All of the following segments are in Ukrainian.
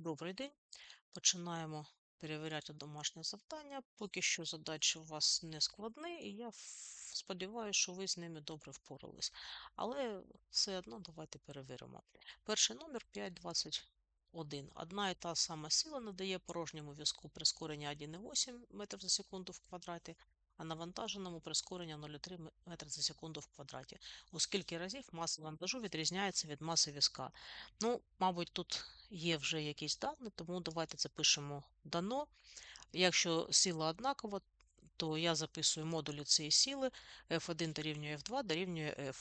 Добрий день. Починаємо перевіряти домашнє завдання. Поки що задачі у вас не складні, і я сподіваюся, що ви з ними добре впорались. Але все одно давайте перевіримо. Перший номер 521. Одна і та сама сила надає порожньому візку прискорення 1,8 метрів за секунду в квадраті, а навантаженому прискорення 0,3 метри за секунду в квадраті. У скільки разів маса вантажу відрізняється від маси візка? Ну, мабуть, тут є вже якісь дані, тому давайте запишемо дано. Якщо сила однакова, то я записую модулі цієї сили F1 дорівнює F2 дорівнює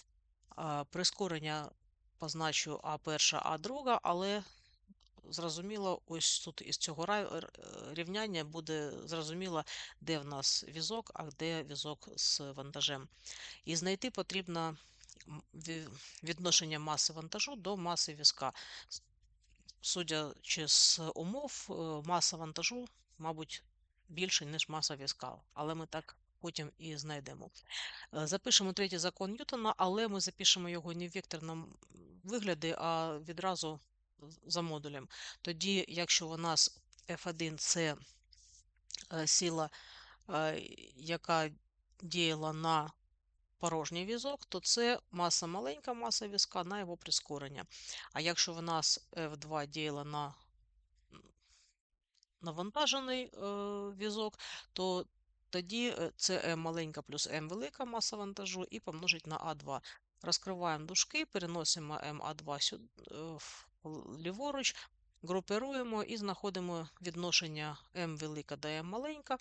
F. Прискорення позначу А1, А2, але зрозуміло, ось тут із цього рівняння буде зрозуміло, де в нас візок, а де візок з вантажем. І знайти потрібно відношення маси вантажу до маси візка. Судячи з умов, е, маса вантажу, мабуть, більше, ніж маса візка, але ми так потім і знайдемо. Е, Запишемо третій закон Ньютона, але ми запишемо його не в векторному вигляді, а відразу за модулем. Тоді, якщо у нас F1 це е, сила, е, яка діяла на порожній візок, то це маса маленька маса візка на його прискорення. А якщо в нас F2 діяла на навантажений е, візок, то тоді це m маленька плюс m велика маса вантажу і помножить на А2. Розкриваємо дужки, переносимо МА2 сюди, ліворуч, групируємо і знаходимо відношення m велика до m маленька,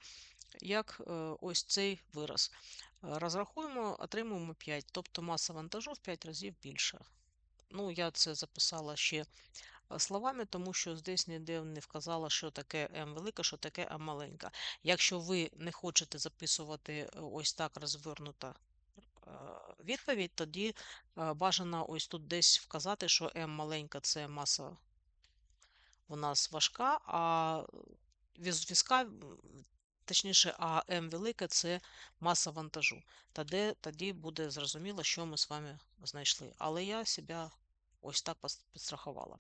як е, ось цей вираз. Е, Розрахуємо, отримуємо 5, тобто маса вантажу в 5 разів більша. Ну, я це записала ще е, словами, тому що здесь ніде не вказала, що таке М велика, що таке М маленька. Якщо ви не хочете записувати ось так розвернута відповідь, тоді бажано ось тут десь вказати, що М маленька це маса у нас важка, а візка, точніше, а М велика це маса вантажу. Тоді, тоді буде зрозуміло, що ми з вами знайшли. Але я себе ось так підстрахувала.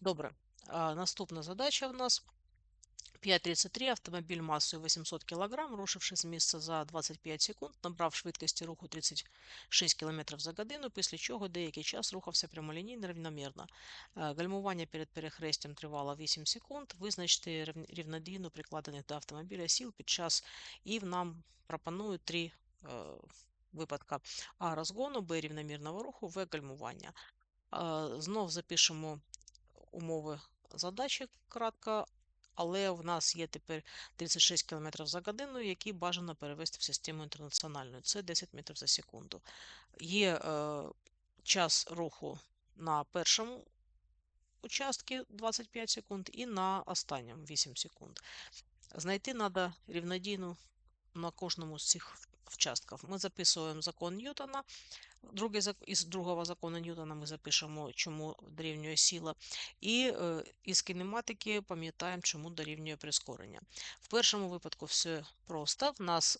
Добре, наступна задача в нас 5.33. Автомобіль масою 800 кг, рушивши з місця за 25 секунд, набрав швидкості руху 36 км за годину, після чого деякий час рухався прямолінійно рівномірно. Е, Гальмування перед перехрестям тривало 8 секунд. Визначте рівн- рівнодійно прикладених до автомобіля сіл під час і нам пропонують три е, випадка. А розгону, Б рівномірного руху, В гальмування. Е, Знов запишемо умови задачі кратко, але в нас є тепер 36 км за годину, які бажано перевести в систему інтернаціональну. Це 10 метрів за секунду. Є е, час руху на першому участку 25 секунд і на останньому 8 секунд. Знайти треба рівнодійну на кожному з цих вчастків. Ми записуємо закон Ньютона. Другий, із другого закону Ньютона ми запишемо, чому дорівнює сила. І е, із кінематики пам'ятаємо, чому дорівнює прискорення. В першому випадку все просто. В нас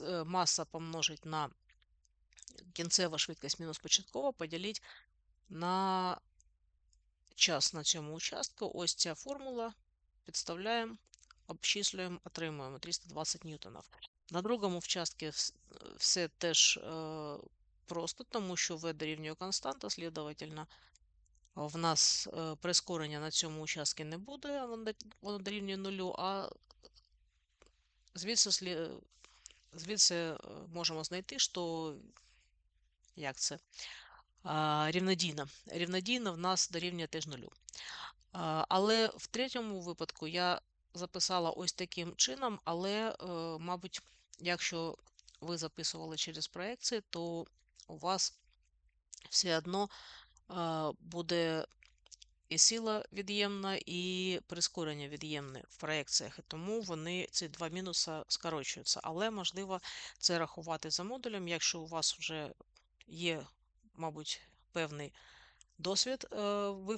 е, маса помножить на кінцева швидкість мінус початкова, поділіть на час на цьому участку. Ось ця формула. Підставляємо, обчислюємо, отримуємо 320 ньютонів. На другому вчастку вс- все теж е, просто, тому що v дорівнює константа, слідовательно, в нас е, прискорення на цьому участку не буде, воно дор- дорівнює нулю, а звідси, слі- звідси можемо знайти, що як це? А, рівнодійно. Рівнодійно в нас дорівнює теж нулю. Але в третьому випадку я записала ось таким чином, але, мабуть, якщо ви записували через проекції, то у вас все одно буде і сила від'ємна, і прискорення від'ємне в проекціях, і тому вони ці два мінуса скорочуються. Але можливо це рахувати за модулем, якщо у вас вже є, мабуть, певний досвід е, в,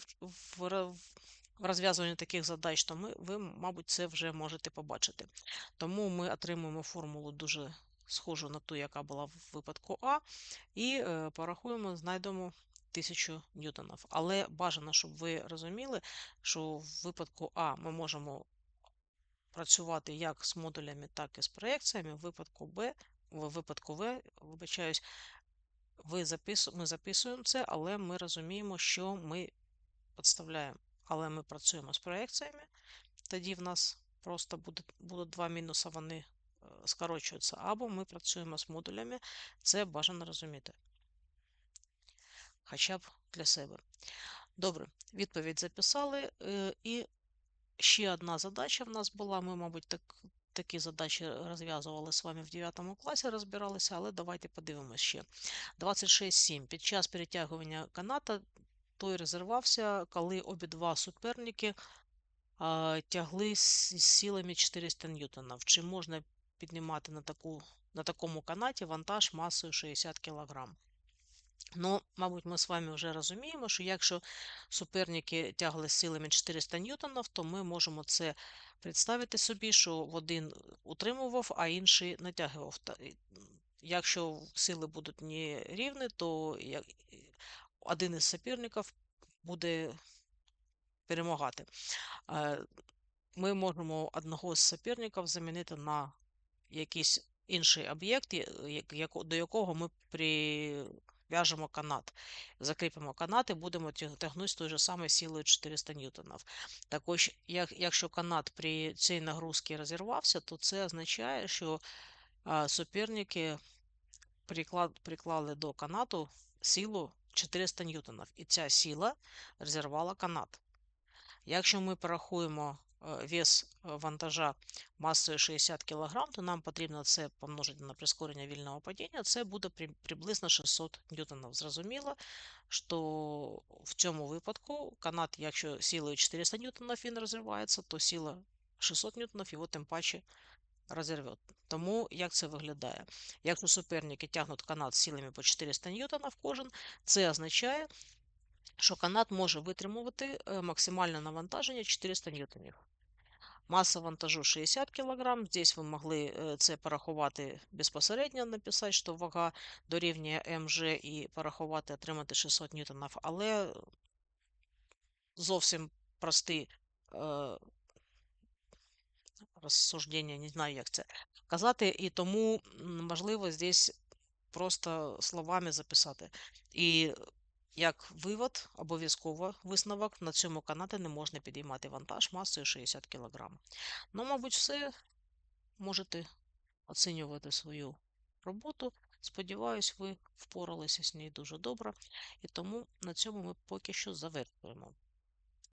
в, розв'язуванні таких задач, то ми, ви, мабуть, це вже можете побачити. Тому ми отримуємо формулу дуже схожу на ту, яка була в випадку А, і е, порахуємо, знайдемо 1000 ньютонів. Але бажано, щоб ви розуміли, що в випадку А ми можемо працювати як з модулями, так і з проекціями. В випадку Б, в випадку В, вибачаюсь, ви запис... ми записуємо це, але ми розуміємо, що ми підставляємо. Але ми працюємо з проекціями, тоді в нас просто буде, будуть два мінуси, вони е, скорочуються. Або ми працюємо з модулями, це бажано розуміти. Хоча б для себе. Добре, відповідь записали. Е, і ще одна задача в нас була. Ми, мабуть, так, такі задачі розв'язували з вами в 9 класі, розбиралися, але давайте подивимося ще. 26.7. Під час перетягування каната той розірвався, коли обидва суперники а, тягли з силами 400 ньютонів. Чи можна піднімати на таку, на такому канаті вантаж масою 60 кг? Ну, мабуть, ми з вами вже розуміємо, що якщо суперники тягли з силами 400 ньютонів, то ми можемо це представити собі, що один утримував, а інший натягував. Якщо сили будуть нерівні, то один із суперників буде перемагати. Е, ми можемо одного з суперників замінити на якийсь інший об'єкт, до якого ми прив'яжемо канат. Закріпимо канат і будемо тягнути з тою ж самою силою 400 ньютонів. Також, якщо канат при цій нагрузці розірвався, то це означає, що суперники приклали до канату силу 400 ньютонів, і ця сила розірвала канат. Якщо ми порахуємо е, вес е, вантажа масою 60 кг, то нам потрібно це помножити на прискорення вільного падіння, це буде приблизно 600 ньютонів. Зрозуміло, що в цьому випадку канат, якщо силою 400 ньютонів він розривається, то сила 600 ньютонів його тим паче розірве. Тому як це виглядає? Якщо суперники тягнуть канат силами по 400 ньютонів кожен, це означає, що канат може витримувати е, максимальне навантаження 400 ньютонів. Маса вантажу 60 кг. Здесь ви могли е, це порахувати безпосередньо, написати, що вага дорівнює МЖ і порахувати, отримати 600 ньютонів, але зовсім простий е, розсуждення, не знаю, як це казати, і тому можливо здесь просто словами записати. І як вивод, обов'язково висновок, на цьому канаті не можна підіймати вантаж масою 60 кг. Ну, мабуть, все можете оцінювати свою роботу. Сподіваюсь, ви впоралися з нею дуже добре. І тому на цьому ми поки що завершуємо.